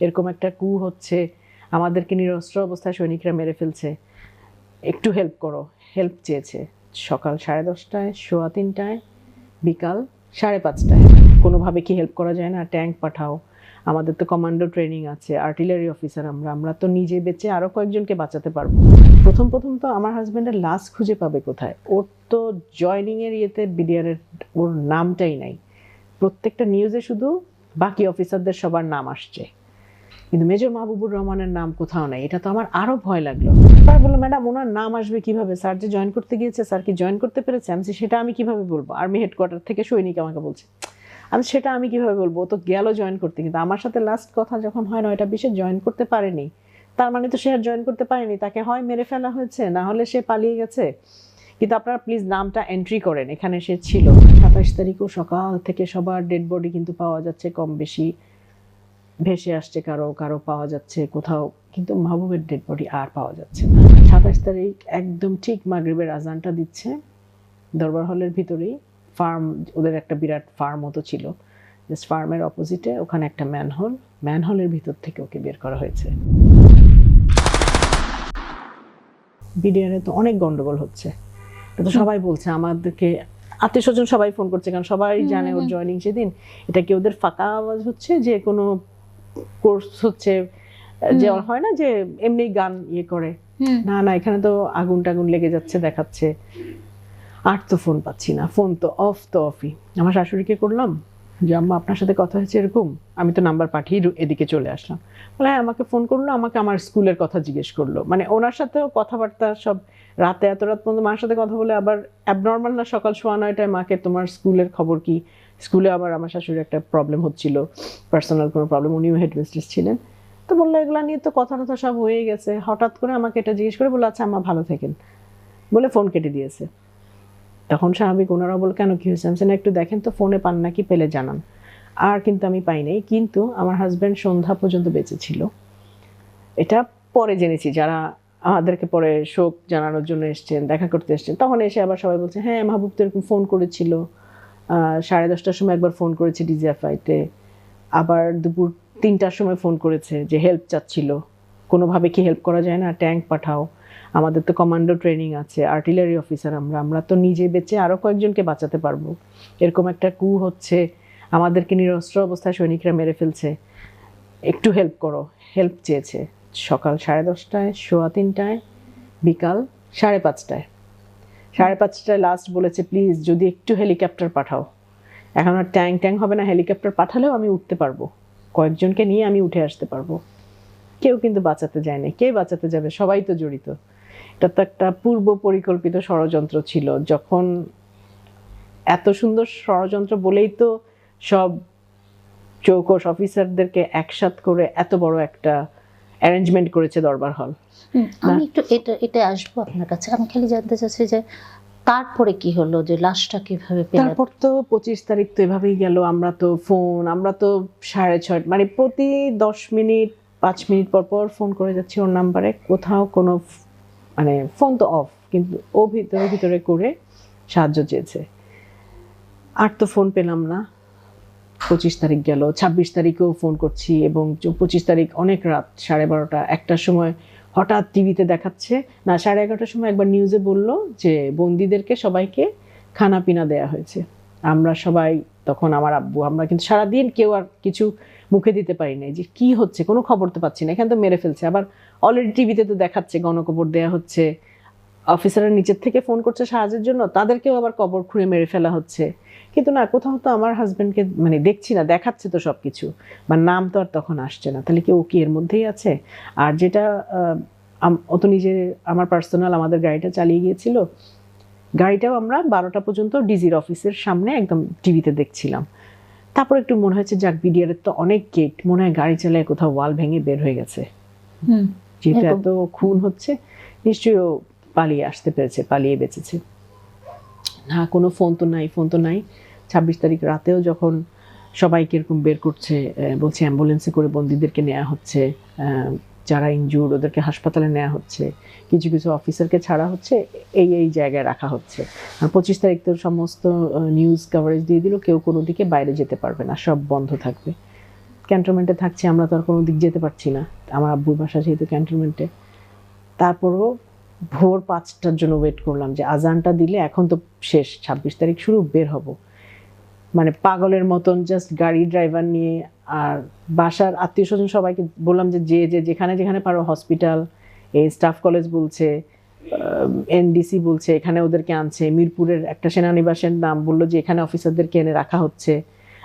এরকম একটা কু হচ্ছে, আমাদেরকে নিরস্ত্র অবস্থায় সৈনিকরা মেরে ফেলছে। একটু হেল্প করো হেল্প চেয়েছে। সকাল সাড়ে দশটায়, সোয়া তিনটায়, বিকাল সাড়ে পাঁচটায়। কোনোভাবে কি হেল্প করা যায় না? ট্যাঙ্ক পাঠাও। আমাদের তো কমান্ডো ট্রেনিং আছে আর্টিলারি অফিসার আমরা। আমরা তো নিজে বেঁচে আরও কয়েকজনকে বাঁচাতে পারব। প্রথম প্রথম তো আমার হাজব্যান্ডের লাশ খুঁজে পাবে কোথায়? ওর তো জয়নিংয়ের ইয়েতে বিডিআরের ওর নামটাই নাই। প্রত্যেকটা নিউজে শুধু বাকি অফিসারদের সবার নাম আসছে। কিন্তু মেজর মাহবুবুর রহমানের নাম কোথাও নাই। এটা তো আমার আরও ভয় লাগল। তার বলল, ম্যাডাম, ওনার নাম আসবে কীভাবে? স্যার যে জয়েন করতে গিয়েছে, স্যার কি জয়েন করতে পেরেছে? আমি সেটা আমি কীভাবে বলব? আর্মি হেডকোয়ার্টার থেকে সৈনিক আমাকে বলছে। আমি সেটা আমি কীভাবে বলব? তো গেল জয়েন করতে। কিন্তু আমার সাথে লাস্ট কথা যখন হয় না নয়টা বিশে জয়েন করতে পারেনি। তার মানে তো সে আর জয়েন করতে পারেনি। তাকে হয় মেরে ফেলা হয়েছে, না হলে সে পালিয়ে গেছে। কিন্তু আপনারা প্লিজ নামটা এন্ট্রি করেন। এখানে সে ছিল। সাতাশ তারিখও সকাল থেকে সবার ডেড বডি কিন্তু পাওয়া যাচ্ছে কম বেশি। ভেসে আসছে কারও কারও পাওয়া যাচ্ছে কোথাও কিন্তু মাহবুবের ডেড বডি আর পাওয়া যাচ্ছে না। সাতাশ তারিখ একদম ঠিক মাগরিবের আজানটা দিচ্ছে। দরবার হলের ভিতরেই ফার্ম ওদের একটা বিরাট ফার্ম মতো ছিল। জাস্ট ফার্মের অপোজিটে ওখানে একটা ম্যানহোল ম্যানহোলের ভিতর থেকে ওকে বের করা হয়েছে। বিডিআরে তো অনেক গন্ডগোল হচ্ছে। এটা তো সবাই বলছে আমাদেরকে আত্মীয় স্বজন সবাই ফোন করছে কারণ সবাই জানে ওর জয়নিং সেদিন। এটা কি ওদের ফাঁকা আওয়াজ হচ্ছে যে কোনো কোর্স হচ্ছে যে হয় না যে এমনি গান ইয়ে করে। না না এখানে তো আগুন টাগুন লেগে যাচ্ছে দেখাচ্ছে। আর তো ফোন পাচ্ছি না ফোন তো অফ তো অফই আমার শাশুড়িকে করলাম যে আম্মা আপনার সাথে কথা হয়েছে এরকম? আমি তো নাম্বার পাঠিয়ে এদিকে চলে আসলাম। বলে হ্যাঁ আমাকে ফোন করল আমাকে আমার স্কুলের কথা জিজ্ঞেস করল। মানে ওনার সাথেও কথাবার্তা সব রাতে এত রাত পর্যন্ত মার সাথে কথা বলে আবার অ্যাবনর্মাল না সকাল সোয়া নয়টায় মাকে তোমার স্কুলের খবর কি? স্কুলে আবার আমার শাশুড়ির একটা প্রবলেম হচ্ছিল পার্সোনাল কোনো প্রবলেম উনিও হেডমিস্ট্রেস ছিলেন। তো বলল, এগুলো নিয়ে তো কথা টথা সব হয়ে গেছে। হঠাৎ করে আমাকে এটা জিজ্ঞেস করে বলল আচ্ছা আম্মা ভালো থাকেন। বলে ফোন কেটে দিয়েছে। তখন স্বাভাবিক ওনারা বল কেন কি হয়েছে? আমি একটু দেখেন তো ফোনে পান নাকি পেলে জানান। আর কিন্তু আমি পাই নাই, কিন্তু আমার হাজব্যান্ড সন্ধ্যা পর্যন্ত বেঁচে ছিল। এটা পরে জেনেছি, যারা আমাদেরকে পরে শোক জানানোর জন্য এসছেন, দেখা করতে এসছেন, তখন এসে আবার সবাই বলছে হ্যাঁ মাহবুব তো এরকম ফোন করেছিল। সাড়ে দশটার সময় একবার ফোন করেছে ডিজিএফআইতে আবার দুপুর তিনটার সময় ফোন করেছে যে হেল্প চাচ্ছিল। কোনোভাবে কি হেল্প করা যায় না? ট্যাঙ্ক পাঠাও। আমাদের তো কমান্ডো ট্রেনিং আছে আর্টিলারি অফিসার আমরা। আমরা তো নিজে বেঁচে আরও কয়েকজনকে বাঁচাতে পারব। এরকম একটা কু হচ্ছে। আমাদেরকে নিরস্ত্র অবস্থায় সৈনিকরা মেরে ফেলছে। একটু হেল্প করো। হেল্প চেয়েছে। সকাল সাড়ে দশটায়, সোয়া তিনটায়, বিকাল সাড়ে পাঁচটায়। সাড়ে পাঁচটায় লাস্ট বলেছে প্লিজ যদি একটু হেলিকপ্টার পাঠাও। এখন আর ট্যাং ট্যাং হবে না হেলিকপ্টার পাঠালেও আমি উঠতে পারব। কয়েকজনকে নিয়ে আমি উঠে আসতে পারব। কেউ কিন্তু বাঁচাতে যায় না কে বাঁচাতে যাবে? সবাই তো জড়িত। এটা তো একটা পূর্ব পরিকল্পিত ষড়যন্ত্র ছিল। যখন এত সুন্দর ষড়যন্ত্র বলেই তো সব চৌকস অফিসারদেরকে একসাথ করে এত বড় একটা অ্যারেঞ্জমেন্ট করেছে দরবার হল। আমি একটু এটা এটা আসব আপনার কাছে। আমি খালি জানতে চাচ্ছি যে তারপরে কি হলো যে লাশটা কীভাবে তারপর তো পঁচিশ তারিখ তো এভাবেই গেল আমরা তো ফোন আমরা তো সাড়ে ছয় মানে প্রতি দশ মিনিট পাঁচ মিনিট পর পর ফোন করে যাচ্ছি ওর নাম্বারে কোথাও কোনো মানে ফোন তো অফ কিন্তু ও ভিতরে ভিতরে করে সাহায্য চেয়েছে। আর তো ফোন পেলাম না। পঁচিশ তারিখ গেল, ছাব্বিশ তারিখেও ফোন করছি এবং পঁচিশ তারিখ অনেক রাত, সাড়ে বারোটা, একটার সময় হঠাৎ টিভিতে দেখাচ্ছে। না, সাড়ে এগারোটার সময় একবার নিউজে বলল যে বন্দিদেরকে সবাইকে খানা পিনা দেয়া হয়েছে। আমরা সবাই, তখন আমার আব্বু, আমরা কিন্তু সারাদিন কেউ আর কিছু মুখে দিতে পারি নাই যে কি হচ্ছে, কোনো খবর তো পাচ্ছি না। এখানে তো মেরে ফেলছে। আবার অলরেডি টিভিতে তো দেখাচ্ছে, গণকবর দেয়া হচ্ছে। অফিসারের নিচের থেকে ফোন করছে সাহায্যের জন্য, তাদেরকেও আবার কবর খুঁড়ে মেরে ফেলা হচ্ছে। কিন্তু না কোথাও তো আমার হাজবেন্ডকে মানে দেখছি না দেখাচ্ছে তো সব কিছু বা নাম তো আর তখন আসছে না। তাহলে কি ও কি এর মধ্যেই আছে? আর যেটা ও তো নিজে আমার পার্সোনাল আমাদের গাড়িটা চালিয়ে গিয়েছিল। গাড়িটাও আমরা বারোটা পর্যন্ত ডিজির অফিসের সামনে একদম টিভিতে দেখছিলাম। তারপর একটু মনে হচ্ছে যাক বিডিআর তো অনেক গেট মনে হয় গাড়ি চালায় কোথাও ওয়াল ভেঙে বের হয়ে গেছে। যেহেতু এত খুন হচ্ছে নিশ্চয়ই ও পালিয়ে আসতে পেরেছে পালিয়ে বেঁচেছে। না, কোনো ফোন তো নাই, ফোন তো নাই। ছাব্বিশ তারিখ রাতেও যখন সবাইকে এরকম বের করছে বলছে অ্যাম্বুলেন্সে করে বন্দীদেরকে নেওয়া হচ্ছে যারা ইনজুর্ড ওদেরকে হাসপাতালে নেওয়া হচ্ছে, কিছু কিছু অফিসারকে ছাড়া হচ্ছে, এই এই জায়গায় রাখা হচ্ছে। আর পঁচিশ তারিখ তো সমস্ত নিউজ কভারেজ দিয়ে দিল, কেউ কোনো দিকে বাইরে যেতে পারবে না, সব বন্ধ থাকবে। ক্যান্টনমেন্টে থাকছি, আমরা তো আর কোনো দিক যেতে পারছি না। আমার আব্বুর বাসা যেহেতু ক্যান্টনমেন্টে তারপরও ভোর পাঁচটার জন্য ওয়েট করলাম যে আজানটা দিলে এখন তো শেষ, ছাব্বিশ তারিখ শুরু, বের হব। মানে পাগলের মতন জাস্ট গাড়ি ড্রাইভার নিয়ে আর বাসার আত্মীয় স্বজন সবাইকে বললাম যে যে যে যেখানে যেখানে পারো হসপিটাল এই স্টাফ কলেজ বলছে এনডিসি বলছে, এখানে ওদেরকে আনছে, মিরপুরের একটা সেনানিবাসের নাম বলল যে এখানে অফিসারদেরকে এনে রাখা হচ্ছে।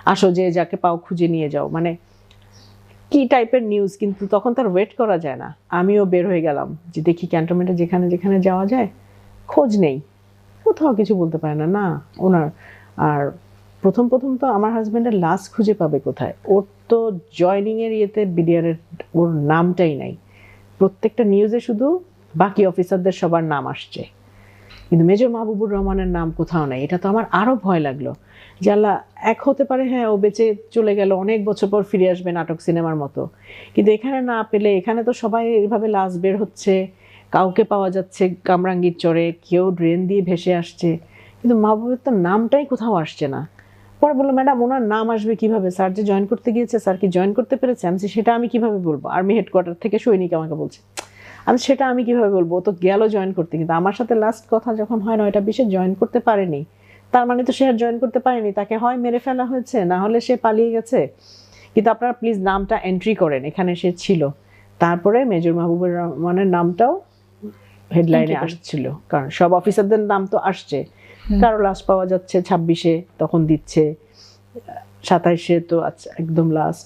আসো যে যাকে পাও খুঁজে নিয়ে যাও। মানে কি টাইপের নিউজ কিন্তু তখন তার ওয়েট করা যায় না। আমিও বের হয়ে গেলাম যে দেখি ক্যান্টনমেন্টে যেখানে যেখানে যাওয়া যায়, খোঁজ নেই। কোথাও কিছু বলতে পারে না। না, ওনার, আর প্রথম প্রথম তো আমার হাজব্যান্ডের লাশ খুঁজে পাবে কোথায়। ওর তো জয়নিং এর ইয়েতে বিডিআরের ওর নামটাই নাই। প্রত্যেকটা নিউজে শুধু বাকি অফিসারদের সবার নাম আসছে। কিন্তু মেজর মাহবুবুর রহমানের নাম কোথাও নাই। এটা তো আমার আরও ভয় লাগল। যে আল্লাহ এক হতে পারে হ্যাঁ ও বেঁচে চলে গেল, অনেক বছর পর ফিরে আসবে নাটক সিনেমার মতো। কিন্তু এখানে না পেলে, এখানে তো সবাই এইভাবে লাশ বের হচ্ছে, কাউকে পাওয়া যাচ্ছে কামরাঙ্গীর চরে, কেউ ড্রেন দিয়ে ভেসে আসছে। কিন্তু মাহবুবের তো নামটাই কোথাও আসছে না। পরে বলল, ম্যাডাম, ওনার নাম আসবে কীভাবে? স্যার যে জয়েন করতে গিয়েছে, স্যার কি জয়েন করতে পেরেছে? আমি সেটা আমি কীভাবে বলব? আর্মি হেডকোয়ার্টার থেকে সৈনিক আমাকে বলছে। আমি সেটা আমি কীভাবে বলব? তো গেল জয়েন করতে, কিন্তু আমার সাথে লাস্ট কথা যখন হয় না নয়টা বিশে জয়েন করতে পারেনি। তার মানে তো সে আর জয়েন করতে পারেনি। তাকে হয় মেরে ফেলা হয়েছে না হলে সে পালিয়ে গেছে। কিন্তু আপনারা প্লিজ নামটা এন্ট্রি করেন এখানে সে ছিল। তারপরে মেজর মাহবুবুর রহমানের নামটাও হেডলাইনে আসছিল। কারণ সব অফিসারদের নাম তো আসছে। কারও লাশ পাওয়া যাচ্ছে ছাব্বিশে তখন দিচ্ছে। সাতাইশে তো আচ্ছা একদম লাস্ট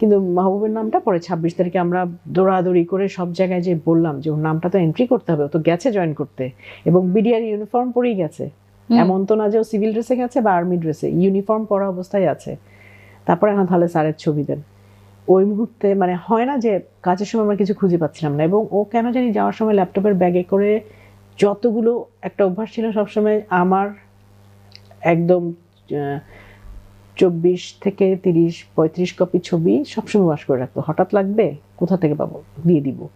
কিন্তু মাহবুবের নামটা পরে ছাব্বিশ তারিখে আমরা দৌড়াদৌড়ি করে সব জায়গায় যে বললাম যে ওর নামটা তো এন্ট্রি করতে হবে। ও তো গেছে জয়েন করতে। এবং বিডিআর ইউনিফর্ম পরেই গেছে। এমন তো না যে ও সিভিল ড্রেসে গেছে বা আর্মি ড্রেসে ইউনিফর্ম পরা অবস্থায় আছে। তারপরে এখন তাহলে স্যারের ছবি দেন। ওই মুহূর্তে মানে হয় না যে কাজের সময় আমরা কিছু খুঁজে পাচ্ছিলাম না এবং ও কেন জানি যাওয়ার সময় ল্যাপটপের ব্যাগে করে যতগুলো একটা অভ্যাস ছিল সবসময় আমার একদম চব্বিশ থেকে তিরিশ, পঁয়ত্রিশ কপি ছবি সবসময় বাস করে রাখতো। হঠাৎ লাগবে, কোথা থেকে পাবো? দিয়ে দিব।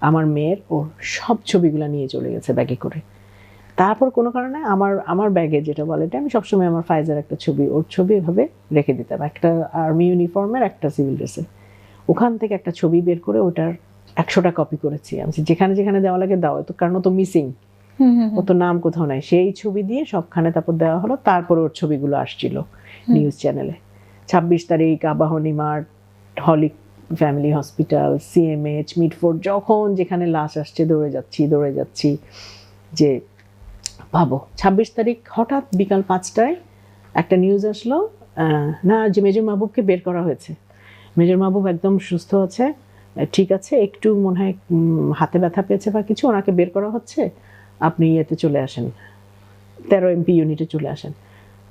আমার মেয়ের ওর সব ছবিগুলো নিয়ে চলে গেছে ব্যাগে করে। তারপর কোনো কারণে আমার আমার ব্যাগে যেটা বলে এটা আমি সবসময় আমার ফাইজার একটা ছবি ওর ছবি এভাবে রেখে দিতাম। একটা আর্মি ইউনিফর্মের একটা সিভিল ড্রেসের। ওখান থেকে একটা ছবি বের করে ওটার একশোটা কপি করেছি আমি। যেখানে যেখানে দেওয়া লাগে দাও। তো কারণ ও তো মিসিং ও তো নাম কোথাও নাই। সেই ছবি দিয়ে সবখানে তারপর দেওয়া হলো। তারপর ওর ছবিগুলো আসছিল নিউজ চ্যানেলে ছাব্বিশ তারিখ Abahani mart holy family hospital CMH Mitford যখন যেখানে লাশ আসছে দৌড়ে যাচ্ছি দৌড়ে যাচ্ছি। যে ভাবো, ছাব্বিশ তারিখ হঠাৎ বিকাল পাঁচটায় একটা নিউজ আসলো না, যে মেজর মাহবুবকে বের করা হয়েছে। মেজর মাহবুব একদম সুস্থ আছে ঠিক আছে, একটু মনে হয় হাতে ব্যথা পেয়েছে বা কিছু, ওনাকে বের করা হচ্ছে, আপনি ইয়েতে চলে আসেন। তেরো এমপি ইউনিটে চলে আসেন।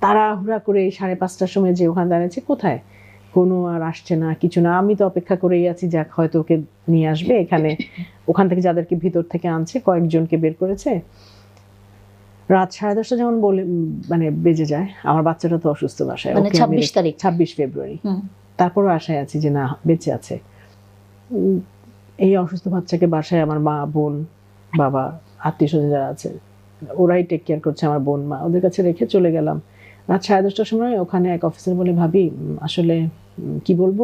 তাড়াহুড়া করে এই সাড়ে পাঁচটার সময় যে ওখানে দাঁড়িয়েছে, কোথায়? কোনো আর আসছে না, কিছু না, আমি তো অপেক্ষা করেই আছি, যাক, হয়তো ওকে নিয়ে আসবে এখানে। ওখান থেকে যাদেরকে ভিতর থেকে আনছে, কয়েকজনকে বের করেছে। রাত সাড়ে দশটা যেমন বলে মানে বেজে যায় আমার বাচ্চাটা তো অসুস্থ বাসায় মানে ওকে আমি 26 রেখে- তারিখ? 26 ফেব্রুয়ারি। তারপরও আশায় আছি যে না বেঁচে আছে। এই অসুস্থ বাচ্চাকে বাসায় আমার মা বোন বাবা আত্মীয় স্বজন যারা আছে ওরাই টেক কেয়ার করছে আমার বোন মা ওদের কাছে রেখে চলে গেলাম। রাত সাড়ে দশটার সময় ওখানে এক অফিসার বলে ভাবি আসলে কি বলব?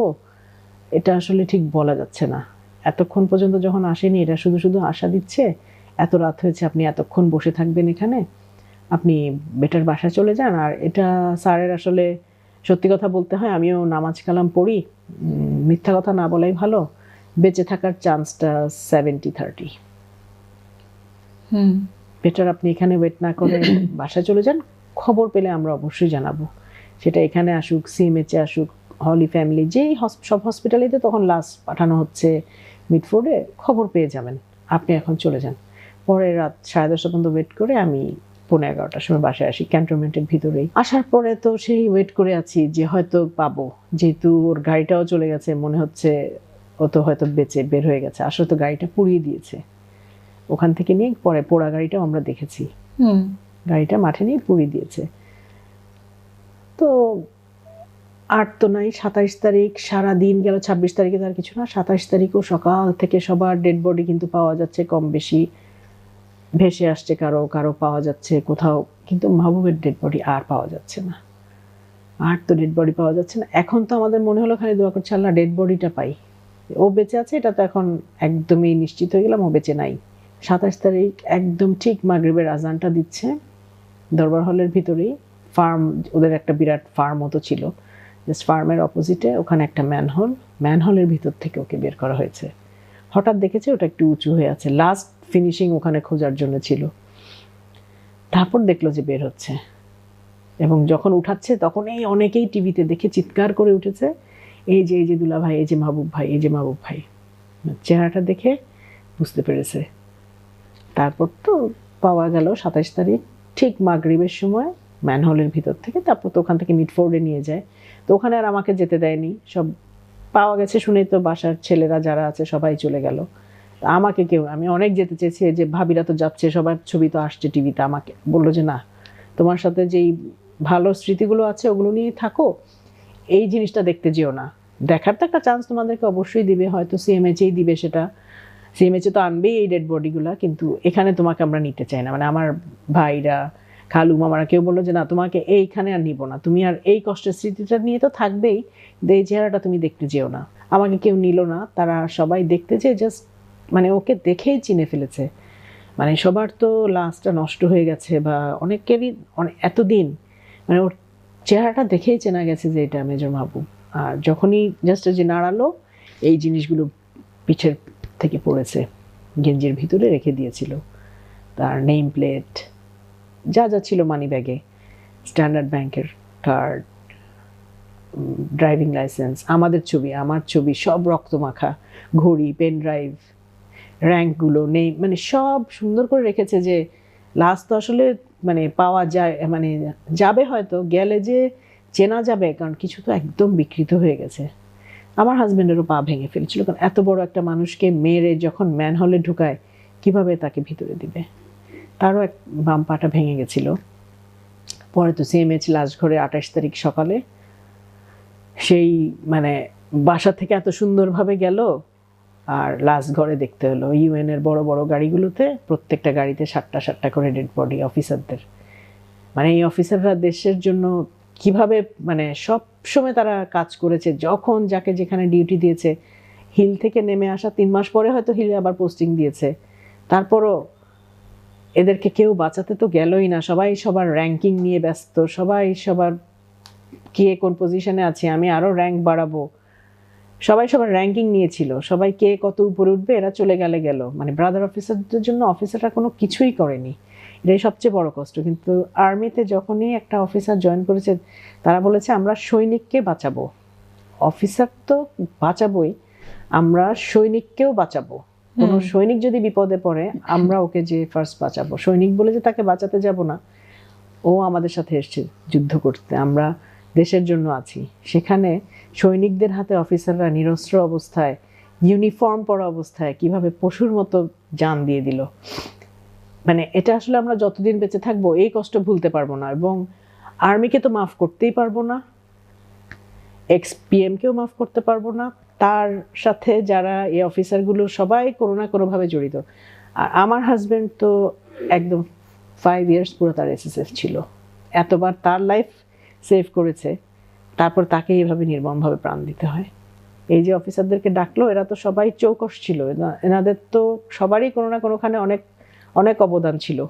এটা আসলে ঠিক বলা যাচ্ছে না। এতক্ষণ পর্যন্ত যখন আসেনি এটা শুধু শুধু আশা দিচ্ছে এত রাত হয়েছে আপনি এতক্ষণ বসে থাকবেন এখানে আপনি বেটার বাসায় চলে যান। আর এটা স্যারের আসলে সত্যি কথা বলতে হয় আমিও নামাজ কালাম পড়ি মিথ্যা কথা না বলাই ভালো বেঁচে থাকার চান্সটা সেভেন্টি থার্টি হুম। বেটার আপনি এখানে ওয়েট না করে বাসায় চলে যান খবর পেলে আমরা অবশ্যই জানাব। সেটা এখানে আসুক সিএমএচে আসুক হলি ফ্যামিলি যেই সব হসপিটালেতে তখন লাশ পাঠানো হচ্ছে মিডফোর্ডে খবর পেয়ে যাবেন আপনি এখন চলে যান। পরে রাত সাড়ে দশটা পর্যন্ত ওয়েট করে আমি পনেরো এগারোটার সময় বাসায় আসি ক্যান্টনমেন্টের ভিতরেই। আসার পরে তো সেই ওয়েট করে আছি যে হয়তো পাবো। যেহেতু ওর গাড়িটাও চলে গেছে মনে হচ্ছে ও তো হয়তো বেঁচে বের হয়ে গেছে। আসলে তো গাড়িটা পুড়িয়ে দিয়েছে। ওখান থেকে নিয়ে পরে পোড়া গাড়িটাও আমরা দেখেছি। হুম। গাড়িটা মাঠে নিয়ে পুড়িয়ে দিয়েছে। তো আট তো নাই সাতাইশ তারিখ সারা দিন গেল ছাব্বিশ তারিখে তার কিছু না। সাতাইশ তারিখও সকাল থেকে সবার ডেড বডি কিন্তু পাওয়া যাচ্ছে কম বেশি। ভেসে আসছে, কারও কারও পাওয়া যাচ্ছে কোথাও, কিন্তু মাহবুবের ডেড বডি আর পাওয়া যাচ্ছে না। আর তো ডেড বডি পাওয়া যাচ্ছে না। এখন তো আমাদের মনে হলো, খালি দোয়া করছে, আল্লাহ ডেড বডিটা পাই। ও বেঁচে আছে, এটা তো এখন একদমই নিশ্চিত হয়ে গেলাম, ও বেঁচে নাই। সাতাশ তারিখ একদম ঠিক মাগরিবের আজানটা দিচ্ছে দরবার হলের ভিতরেই। ফার্ম, ওদের একটা বিরাট ফার্ম মতো ছিল। জাস্ট ফার্মের অপোজিটে, ওখানে একটা ম্যানহোল। ম্যানহোলের ভিতর থেকে ওকে বের করা হয়েছে। হঠাৎ দেখেছে, ওটা একটু উঁচু হয়ে আছে। লাস্ট ফিনিশিং ওখানে খোঁজার জন্য ছিল। তারপর দেখল যে বের হচ্ছে। এবং যখন উঠাচ্ছে তখন এই অনেকেই টিভিতে দেখে চিৎকার করে উঠেছে, এই যে এই যে দুলা ভাই, এই যে মাহবুব ভাই, এই যে মাহবুব ভাই। চেহারাটা দেখে বুঝতে পেরেছে। তারপর তো পাওয়া গেল সাতাশ তারিখ, ঠিক মাগরিবের সময় ম্যানহোলের ভিতর থেকে, তারপর তো ওখান থেকে মিটফোর্ডে নিয়ে যায়। তো ওখানে আর আমাকে যেতে দেয়নি। সব পাওয়া গেছে শুনেই তো বাসার ছেলেরা যারা আছে সবাই চলে গেল। আমাকে কেউ, আমি অনেক যেতে চেয়েছি যে ভাবিরা তো যাচ্ছে, সবার ছবি তো আসছে টিভিতে আমাকে। বলল যে, না, তোমার সাথে যেই ভালো স্মৃতিগুলো আছে, ওগুলো নিয়ে থাকো, এই জিনিসটা দেখতে যেও না। দেখার তো একটা চান্স তোমাদেরকে অবশ্যই দিবে, হয়তো সিএমএচেই দিবে সেটা। সিএমএচে তো আনবেই এই ডেড বডিগুলো কিন্তু এখানে তোমাকে আমরা নিতে চাই না। মানে আমার ভাইরা, খালু মামারা কেউ বলল যে, না, তোমাকে এইখানে আর নিব না। তুমি আর এই কষ্টের স্মৃতিটা নিয়ে তো থাকবেই এই চেহারাটা তুমি দেখতে যেও না। আমাকে কেউ নিল না, তারা সবাই দেখতে চেয়ে জাস্ট মানে ওকে দেখেই চিনে ফেলেছে। মানে সবার তো লাস্টটা নষ্ট হয়ে গেছে বা অনেকেরই অনেক এতদিন মানে ওর চেহারাটা দেখেই চেনা গেছে যে এটা মেজর মাহবুব। আর যখনই জাস্ট যে নাড়ালো, এই জিনিসগুলো পিছের থেকে পড়েছে, গেঞ্জির ভিতরে রেখে দিয়েছিল। তার নেম প্লেট যা যা ছিল মানি ব্যাগে স্ট্যান্ডার্ড ব্যাংকের কার্ড ড্রাইভিং লাইসেন্স আমাদের ছবি, আমার ছবি, সব রক্তমাখা, ঘড়ি পেন ড্রাইভ র্যাঙ্কগুলো নেই। মানে সব সুন্দর করে রেখেছে যে লাস্ট তো আসলে মানে পাওয়া যায় মানে যাবে হয়তো, গেলে যে চেনা যাবে, কারণ কিছু তো একদম বিকৃত হয়ে গেছে। আমার হাজব্যান্ডেরও পা ভেঙে ফেলেছিল, কারণ এত বড় একটা মানুষকে মেরে যখন ম্যান হলে ঢুকায়, কীভাবে তাকে ভিতরে দিবে? তারও এক বাম পাটা ভেঙে গেছিল। পরে তো সিএমএইচ লাস্ট ঘরে আঠাশ তারিখ সকালে। সেই মানে বাসা থেকে এত সুন্দরভাবে গেল আর লাস্ট ঘরে দেখতে হলো ইউএন এর বড় বড় গাড়িগুলোতে প্রত্যেকটা গাড়িতে সাতটা সাতটা করে ডেড বডি অফিসারদের মানে এই অফিসাররা দেশের জন্য কীভাবে মানে সব সময় তারা কাজ করেছে, যখন যাকে যেখানে ডিউটি দিয়েছে হিল থেকে নেমে আসা তিন মাস পরে হয়তো হিলে আবার পোস্টিং দিয়েছে। তারপরও এদেরকে কেউ বাঁচাতে তো গেলই না, সবাই সবার র্যাঙ্কিং নিয়ে ব্যস্ত, সবাই সবার কে কোন পজিশনে আছে, আমি আরও র্যাঙ্ক বাড়াবো সবাই সবার র্যাঙ্কিং নিয়েছিল। সবাই কে কত উপরে উঠবে এরা চলে গেলে গেল। মানে ব্রাদার অফিসারদের জন্য অফিসাররা কোনো কিছুই করেনি। এটাই সবচেয়ে বড় কষ্ট। কিন্তু আর্মিতে যখনই একটা অফিসার জয়েন করেছে তারা বলেছে আমরা সৈনিককে বাঁচাবো। অফিসার তো বাঁচাবোই আমরা সৈনিককেও বাঁচাবো। কোনো সৈনিক যদি বিপদে পড়ে আমরা ওকে যে ফার্স্ট বাঁচাবো। সৈনিক বলে যে তাকে বাঁচাতে যাব না। ও আমাদের সাথে এসছে যুদ্ধ করতে। আমরা দেশের জন্য আছি। সেখানে সৈনিকদের হাতে অফিসাররা নিরস্ত্র অবস্থায় ইউনিফর্ম পরা অবস্থায় কীভাবে পশুর মতো জান দিয়ে দিল। মানে এটা আসলে আমরা যতদিন বেঁচে থাকব এই কষ্ট ভুলতে পারব না এবং আর্মিকে তো মাফ করতেই পারব না এক্স পিএমকেও মাফ করতে পারব না, তার সাথে যারা এই অফিসারগুলো সবাই কোনো না কোনোভাবে জড়িত। আর আমার হাজব্যান্ড তো একদম ফাইভ ইয়ার্স পুরো তার এসএসএফ ছিল। এতবার তার লাইফ সেভ করেছে, তারপর তাকে এইভাবে নির্মমভাবে প্রাণ দিতে হয়। এই যে অফিসারদেরকে ডাকলো, এরা তো সবাই চৌকস ছিল, এনা- এনাদের তো সবারই কোনো না কোনোখানে অনেক অনেক অবদান ছিল।